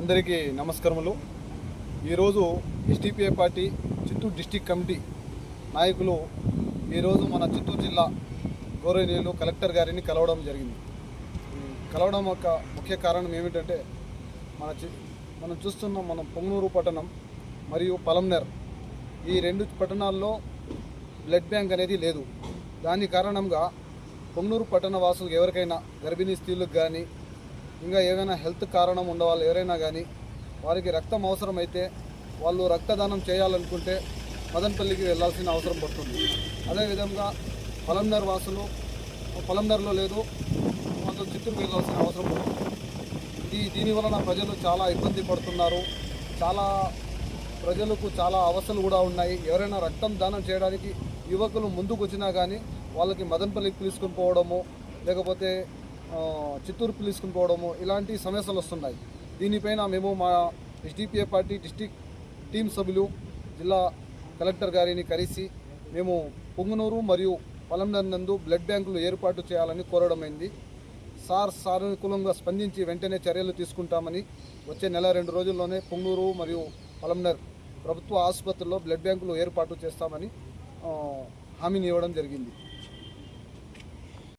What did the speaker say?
అందరికీ నమస్కారములు. ఈరోజు STPI party Chittoor district committee నాయకులు ఈరోజు మన చిత్తూరు జిల్లా గౌరవనీయులు కలెక్టర్ గారిని కలవడం జరిగింది. కలవడం యొక్క ముఖ్య కారణం ఏమిటంటే మన మనం చూస్తున్న మన పొంగనూరు పట్టణం మరియు పలంనేర్ ఈ రెండు పట్టణాల్లో బ్లడ్ బ్యాంక్ అనేది లేదు. దాని కారణంగా పొంగనూరు పట్టణ వాసులు ఎవరికైనా గర్భిణీ స్త్రీలకు కానీ ఇంకా ఏదైనా హెల్త్ కారణం ఉండవాళ్ళు ఎవరైనా కానీ వారికి రక్తం అవసరమైతే వాళ్ళు రక్తదానం చేయాలనుకుంటే మదనపల్లికి వెళ్ళాల్సిన అవసరం పడుతుంది. అదేవిధంగా పొలంనర్ వాసులు పొలంనర్లో లేదు వాళ్ళు చిత్తూరు వెళ్ళాల్సిన అవసరం ఉంటుంది ఇది దీని వలన ప్రజలు చాలా ఇబ్బంది పడుతున్నారు. చాలా ప్రజలకు చాలా అవస్థలు కూడా ఉన్నాయి. ఎవరైనా రక్తం దానం చేయడానికి యువకులు ముందుకు వచ్చినా కానీ వాళ్ళకి మదనపల్లికి తీసుకుని పోవడము లేకపోతే చిత్తూరు పిలుచుకుని పోవడము ఇలాంటి సమస్యలు వస్తున్నాయి దీనిపైన మేము మా ఎస్డిపిఏ పార్టీ డిస్టిక్ టీం సభ్యులు జిల్లా కలెక్టర్ గారిని కలిసి మేము పొంగునూరు మరియు పొలంనర్ నందు బ్లడ్ బ్యాంకులు ఏర్పాటు చేయాలని కోరడమైంది సార్ సానుకూలంగా స్పందించి వెంటనే చర్యలు తీసుకుంటామని వచ్చే నెల రెండు రోజుల్లోనే పొంగూరు మరియు పొలంనర్ ప్రభుత్వ ఆసుపత్రుల్లో బ్లడ్ బ్యాంకులు ఏర్పాటు చేస్తామని హామీని ఇవ్వడం జరిగింది.